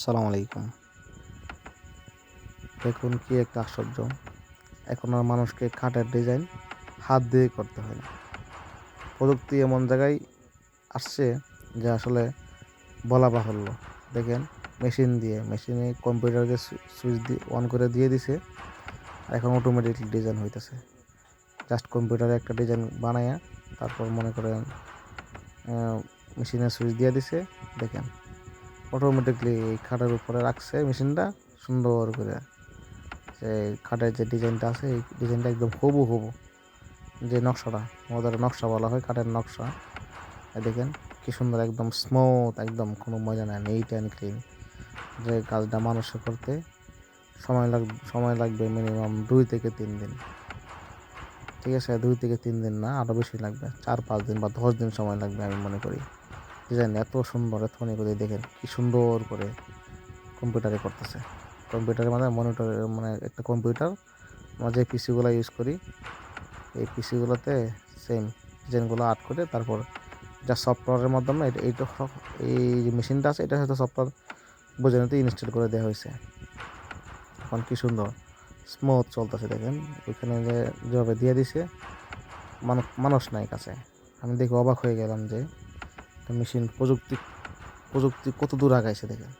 সালাম আলাইকুম। দেখুন কি একটা আশ্চর্য। এখন আর মানুষকে কাঠের ডিজাইন হাত দিয়ে করতে হয় না। প্রযুক্তি এমন জায়গায় আসছে যে আসলে বলা বাহুল্য। দেখেন মেশিন দিয়ে মেশিনে কম্পিউটারকে সুইচ দিয়ে অন করে দিয়ে দিছে, এখন অটোমেটিকলি ডিজাইন হইতেছে। জাস্ট কম্পিউটারে একটা ডিজাইন বানায়া তারপর মনে করেন মেশিনে সুইচ দিয়ে দিছে, দেখেন। অটোমেটিকলি খাটের উপরে রাখছে মেশিনটা সুন্দর করে। যে খাটের যে ডিজাইনটা আছে, এই ডিজাইনটা একদম হবু হবু। যে নকশাটা আমাদের নকশা বলা হয় কাঠের নকশা। দেখেন, কি সুন্দর, একদম স্মুথ একদম কোনো মজা নেই নিট অ্যান্ড ক্লিন যে কাজটা মানুষে করতে সময় লাগ, সময় লাগবে মিনিমাম দুই থেকে তিন দিন। ঠিক আছে, দুই থেকে তিন দিন না আরও বেশি লাগবে, চার পাঁচ দিন বা দশ দিন সময় লাগবে আমি মনে করি। ডিজাইন এত সুন্দর, এত করে দেখেন, কি সুন্দর করে কম্পিউটারে করতেছে। কম্পিউটারে মানে মনিটর মানে একটা কম্পিউটার আমরা যে পিসিগুলো ইউজ করি, এই পিসিগুলোতে সেম ডিজাইনগুলো আর্ট করে তারপর যা সফটওয়্যারের মাধ্যমে এইটা এই যে মেশিনটা আছে এটা হয়তো সফটওয়্যার বুঝে নিতে ইনস্টল করে দেওয়া হয়েছে। এখন কি সুন্দর স্মুথ চলতেছে দেখেন। ওইখানে যে যেভাবে দিয়ে দিছে মানুষ নাই কাছে। আমি দেখে অবাক হয়ে গেলাম যে মেশিন প্রযুক্তি প্রযুক্তি কত দূর আগাইছে দেখেন।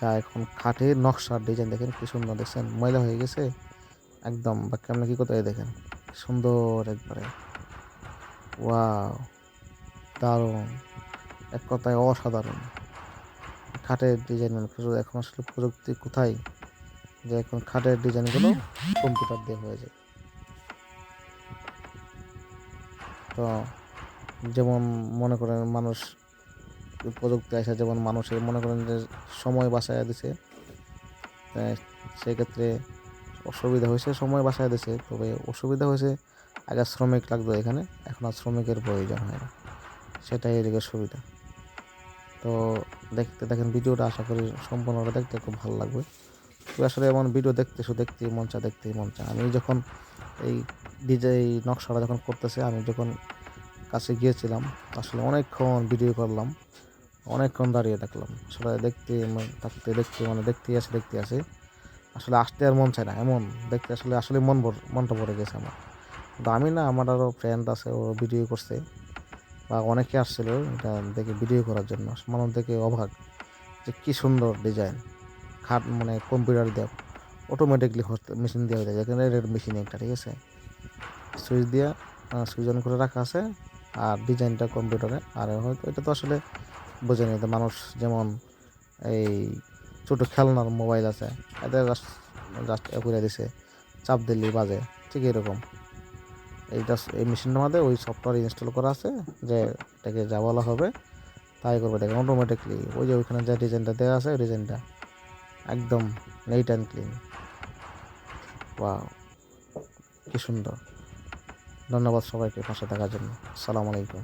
যা এখন খাটের নকশার ডিজাইন দেখেন, কি সুন্দর দেখছেন। ময়লা হয়ে গেছে, একদম বা কেমন কী কোথায় দেখেন। সুন্দর একবারে। ওয়াও, দারুণ। এক কথায় অসাধারণ। খাটের ডিজাইন এখন আসলে প্রযুক্তি কোথায়? যে এখন খাটের ডিজাইনগুলো কম্পিউটার দিয়ে হয়ে যায়। তো যেমন মনে করেন মানুষ প্রযুক্তি আসে যেমন মানুষের মনে করেন যে সময় বাসায় দিছে সেক্ষেত্রে অসুবিধা হয়েছে, সময় বাসায় দিছে। তবে অসুবিধা হয়েছে, আগে শ্রমিক লাগতো এখানে, এখন আর শ্রমিকের প্রয়োজন হয় না। সেটাই এদিকে সুবিধা। তো দেখতে দেখেন ভিডিওটা, আশা করি সম্পূর্ণটা দেখতে খুব ভালো লাগবে। তো আসলে এমন ভিডিও দেখতে শুধু দেখতেই মন চা দেখতেই মন চা আমি যখন এই ডিজে এই নকশাটা যখন করতেছে, আমি যখন কাছে গিয়েছিলাম, আসলে অনেকক্ষণ ভিডিও করলাম, অনেকক্ষণ দাঁড়িয়ে দেখলাম। আসলে দেখতে থাকতে দেখতে মানে দেখতে আসে দেখতে আসে। আসলে আসতে আর মন চায় না, এমন। দেখতে আসলে আসলে মন মনটা ভরে গেছে আমার। কিন্তু আমি না, আমার আরও ফ্রেন্ড আছে, ও ভিডিও করছে, বা অনেকে আসছিল, এটা দেখে ভিডিও করার জন্য। মানুষ দেখে অবাক যে কী সুন্দর ডিজাইন খাট মানে কম্পিউটার দেওয়া অটোমেটিকলি মেশিন দেওয়া হয়ে যায়, যেখানে রেড মেশিন একটা, ঠিক আছে? সুইচ দিয়া সুইচ অন করে রাখা আছে আর ডিজাইনটা কম্পিউটারে আর হয়তো এটা তো আসলে বোঝে নিতে মানুষ যেমন এই ছোটো খেলনার মোবাইল আছে এদের জাস্ট করে দিছে, চাপ দিল্লি বাজে, ঠিক এরকম। এইটা এই মেশিনটার মধ্যে ওই সফটওয়্যার ইনস্টল করা আছে, যে এটাকে যা বলা হবে, তাই করবে। দেখেন অটোমেটিকলি ওই যে ওইখানে যে ডিজাইনটা দেওয়া আছে, ওই ডিজাইনটা একদম নেট অ্যান্ড ক্লিন বা কি সুন্দর। ধন্যবাদ সবাইকে পাশে থাকার জন্য। আসসালামু আলাইকুম।